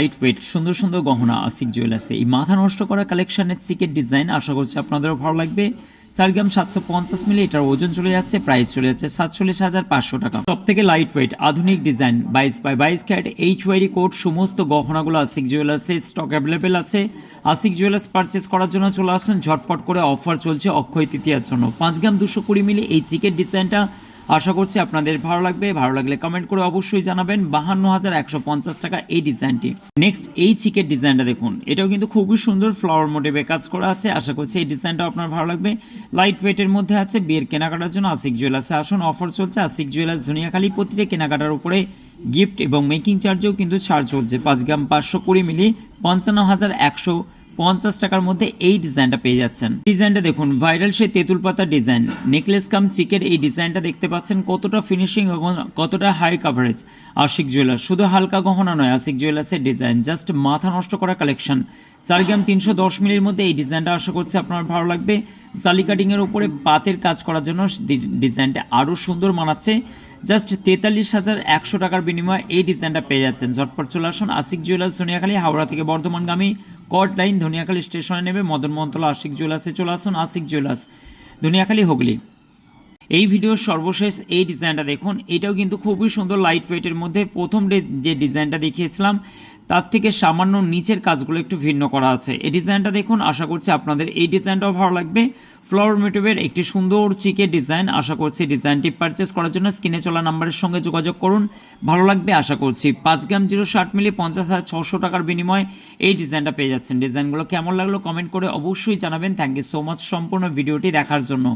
Light weight সুন্দর সুন্দর গহনা আসিক জুয়েলার্সে এই মাথা নষ্ট করা কালেকশনের চিকের ডিজাইন আশা করছি আপনাদেরও ভালো লাগবে। চার গ্রাম সাতশো পঞ্চাশ মিলি এটার ওজন চলে যাচ্ছে প্রাইস চলে যাচ্ছে সাতচল্লিশ হাজার পাঁচশো টাকা। সব থেকে লাইট ওয়েট আধুনিক ডিজাইন বাইশ বাই বাইশ ক্যাট এইচ ওয়াইডি কোড সমস্ত গহনাগুলো আসিক জুয়েলার্সে স্টক অ্যাভেলেবেল আছে। আসিক জুয়েলার্স পারচেস করার জন্য চলে আসুন, ঝটপট করে অফার চলছে অক্ষয় তৃতীয়ার জন্য। পাঁচ গ্রাম দুশো কুড়ি মিলি এই চিকের ডিজাইনটা আশা করছি আপনাদের ভালো লাগবে। ভালো লাগলে কমেন্ট করে অবশ্যই জানাবেন। বাহান্ন হাজার একশো পঞ্চাশ টাকা এই ডিজাইনটি নেক্সট এই চিকের ডিজাইনটা দেখুন। এটাও কিন্তু খুবই সুন্দর ফ্লাওয়ার মোটিভে কাজ করা আছে। আশা করছি এই ডিজাইনটাও আপনার ভালো লাগবে। লাইট ওয়েটের মধ্যে আছে বিয়ের কেনাকাটার জন্য আশিক জুয়েলার্সে আসুন। অফার চলছে আশিক জুয়েলার্স ধুনিয়াখালি প্রতিটা কেনাকাটার উপরে গিফট এবং মেকিং চার্জেও কিন্তু ছাড় চলছে। পাঁচ গ্রাম পাঁচশো কুড়ি মিলি পঞ্চান্ন হাজার একশো পঞ্চাশ টাকার মধ্যে এই ডিজাইনটা পেয়ে যাচ্ছেন। ডিজাইনটা দেখুন, ভাইরাল সেই তেঁতুল পাতা ডিজাইন। নেকলেস কাম চিকের এই ডিজাইনটা দেখতে পাচ্ছেন, কতটা ফিনিশিং এবং কতটা হাই কাভারেজ আশিক জুয়েলার্স শুধু হালকা গহনা নয়, আশিক জুয়েলার্সের ডিজাইন জাস্ট মাথা নষ্ট করা কালেকশন চার গ্রাম তিনশো দশ মিলির মধ্যে এই ডিজাইনটা আশা করছি আপনার ভালো লাগবে। জালি কাটিংয়ের উপরে পাতের কাজ করার জন্য ডিজাইনটা আরও সুন্দর মানাচ্ছে। জাস্ট তেতাল্লিশ হাজার একশো টাকার বিনিময়ে এই ডিজাইনটা পেয়ে যাচ্ছেন। ঝটপট চলে আসুন আশিক জুয়েলার্স ধনিয়াখালী হাওড়া থেকে বর্ধমানগামী। কট লাইন ধনিয়াখালী স্টেশনে নেবে মদন মন্তলা আশিক জুয়েলার্সে চলে আসুন, আশিক জুয়েলার্স, ধনিয়াখালী, হুগলি। এই ভিডিওর সর্বশেষ এই ডিজাইনটা দেখুন। এটাও কিন্তু খুবই সুন্দর লাইট ওয়েটের মধ্যে প্রথম যে ডিজাইনটা দেখিয়েছিলাম তার থেকে সামান্য নিচের কাজগুলো একটু ভিন্ন করা আছে। এই ডিজাইনটা দেখুন, আশা করছি আপনাদের এই ডিজাইনটাও ভালো লাগবে। ফ্লাওয়ার মোটিভের একটি সুন্দর চিকের ডিজাইন, আশা করছি ডিজাইনটি পারচেস করার জন্য স্ক্রিনে চলা নাম্বারের সঙ্গে যোগাযোগ করুন। ভালো লাগবে, আশা করছি। পাঁচ গ্রাম জিরো ষাট মিলি পঞ্চাশ হাজার ছশো টাকার বিনিময়ে এই ডিজাইনটা পেয়ে যাচ্ছেন। ডিজাইনগুলো কেমন লাগল কমেন্ট করে অবশ্যই জানাবেন। থ্যাংক ইউ সো মাচ সম্পূর্ণ ভিডিওটি দেখার জন্য।